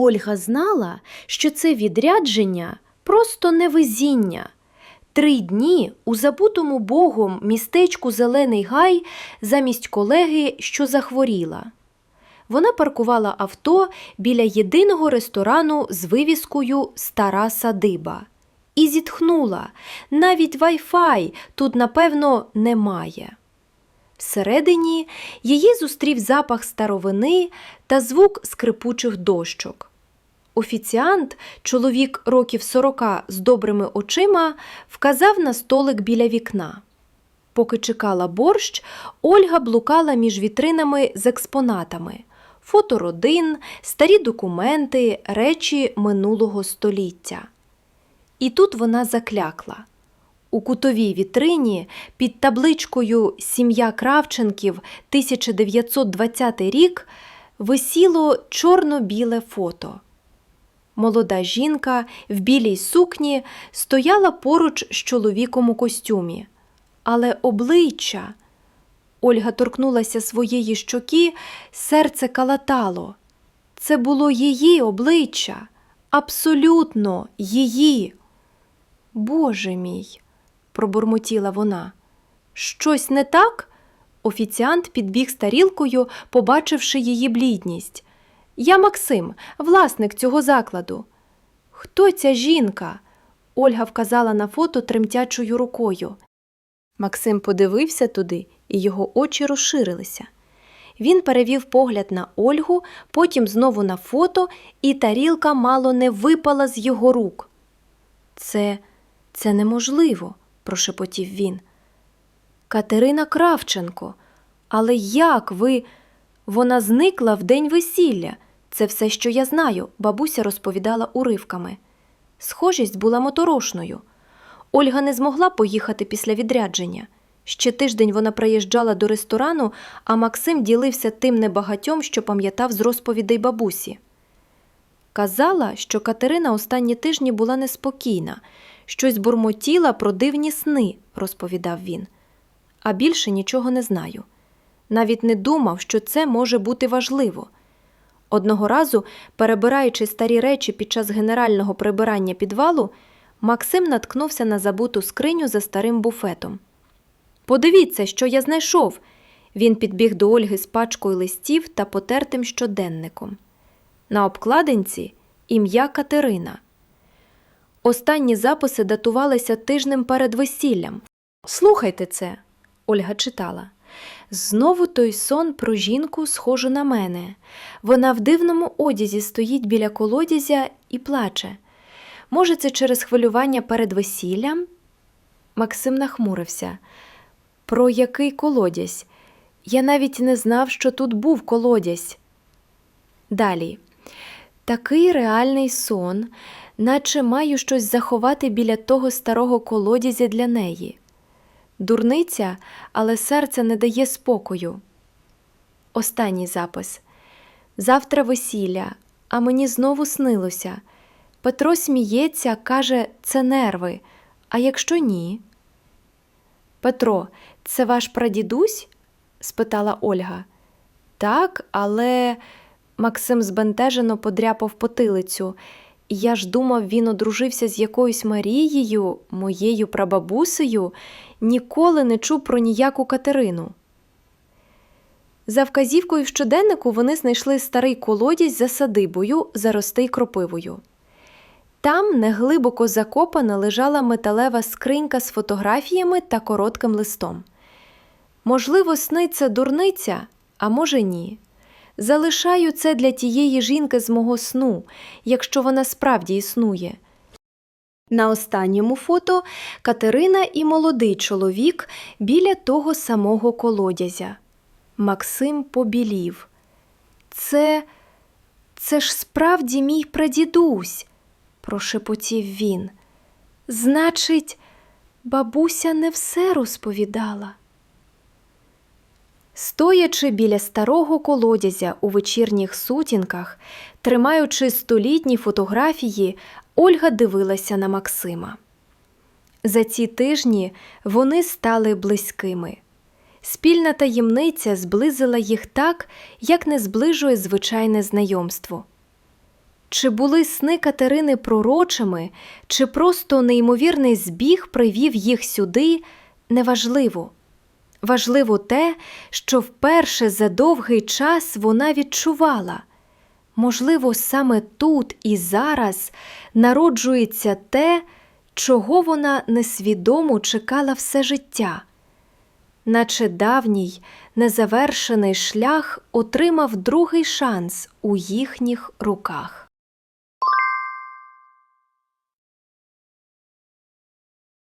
Ольга знала, що це відрядження просто невезіння. Три дні у забутому богом містечку Зелений Гай замість колеги, що захворіла. Вона паркувала авто біля єдиного ресторану з вивіскою Стара садиба і зітхнула. Навіть Wi-Fi тут, напевно, немає. Всередині її зустрів запах старовини та звук скрипучих дощок. Офіціант, чоловік років сорока з добрими очима, вказав на столик біля вікна. Поки чекала борщ, Ольга блукала між вітринами з експонатами фото родин, старі документи, речі минулого століття. І тут вона заклякла. У кутовій вітрині під табличкою Сім'я Кравченків 1920 рік висіло чорно-біле фото. Молода жінка в білій сукні стояла поруч з чоловіком у костюмі. Але обличчя. Ольга торкнулася своєї щоки, серце калатало. Це було її обличчя, абсолютно її. Боже мій, пробурмотіла вона. Щось не так? Офіціант підбіг з тарілкою, побачивши її блідність. Я Максим, власник цього закладу. Хто ця жінка? Ольга вказала на фото тремтячою рукою. Максим подивився туди, і його очі розширилися. Він перевів погляд на Ольгу, потім знову на фото, і тарілка мало не випала з його рук. Це, це неможливо, прошепотів він. Катерина Кравченко. Але як ви? Вона зникла в день весілля. Це все, що я знаю, бабуся розповідала уривками. Схожість була моторошною. Ольга не змогла поїхати після відрядження. Ще тиждень вона приїжджала до ресторану, а Максим ділився тим небагатьом, що пам'ятав з розповідей бабусі. Казала, що Катерина останні тижні була неспокійна, щось бурмотіла про дивні сни, розповідав він. А більше нічого не знаю. Навіть не думав, що це може бути важливо. Одного разу, перебираючи старі речі під час генерального прибирання підвалу, Максим наткнувся на забуту скриню за старим буфетом. Подивіться, що я знайшов. Він підбіг до Ольги з пачкою листів та потертим щоденником. На обкладинці ім'я Катерина. Останні записи датувалися тижнем перед весіллям. Слухайте це, Ольга читала. Знову той сон про жінку, схожу на мене. Вона в дивному одязі стоїть біля колодязя і плаче. Може, це через хвилювання перед весіллям? Максим нахмурився. Про який колодязь? Я навіть не знав, що тут був колодязь. Далі. Такий реальний сон, наче маю щось заховати біля того старого колодязя для неї. Дурниця, але серце не дає спокою. Останній запис. Завтра весілля, а мені знову снилося. Петро сміється, каже, це нерви. А якщо ні? Петро, це ваш прадідусь? спитала Ольга. Так, але Максим збентежено подряпав потилицю. Я ж думав, він одружився з якоюсь Марією, моєю прабабусею, ніколи не чув про ніяку Катерину. За вказівкою в щоденнику вони знайшли старий колодязь за садибою, заростий кропивою. Там неглибоко закопана лежала металева скринька з фотографіями та коротким листом. Можливо, сни це дурниця, а може, ні. Залишаю це для тієї жінки з мого сну, якщо вона справді існує. На останньому фото Катерина і молодий чоловік біля того самого колодязя. Максим побілів. Це, це ж справді мій прадідусь, прошепотів він. Значить, бабуся не все розповідала. Стоячи біля старого колодязя у вечірніх сутінках, тримаючи столітні фотографії, Ольга дивилася на Максима. За ці тижні вони стали близькими. Спільна таємниця зблизила їх так, як не зближує звичайне знайомство. Чи були сни Катерини пророчими, чи просто неймовірний збіг привів їх сюди, неважливо. Важливо те, що вперше за довгий час вона відчувала. Можливо, саме тут і зараз народжується те, чого вона несвідомо чекала все життя, наче давній незавершений шлях отримав другий шанс у їхніх руках.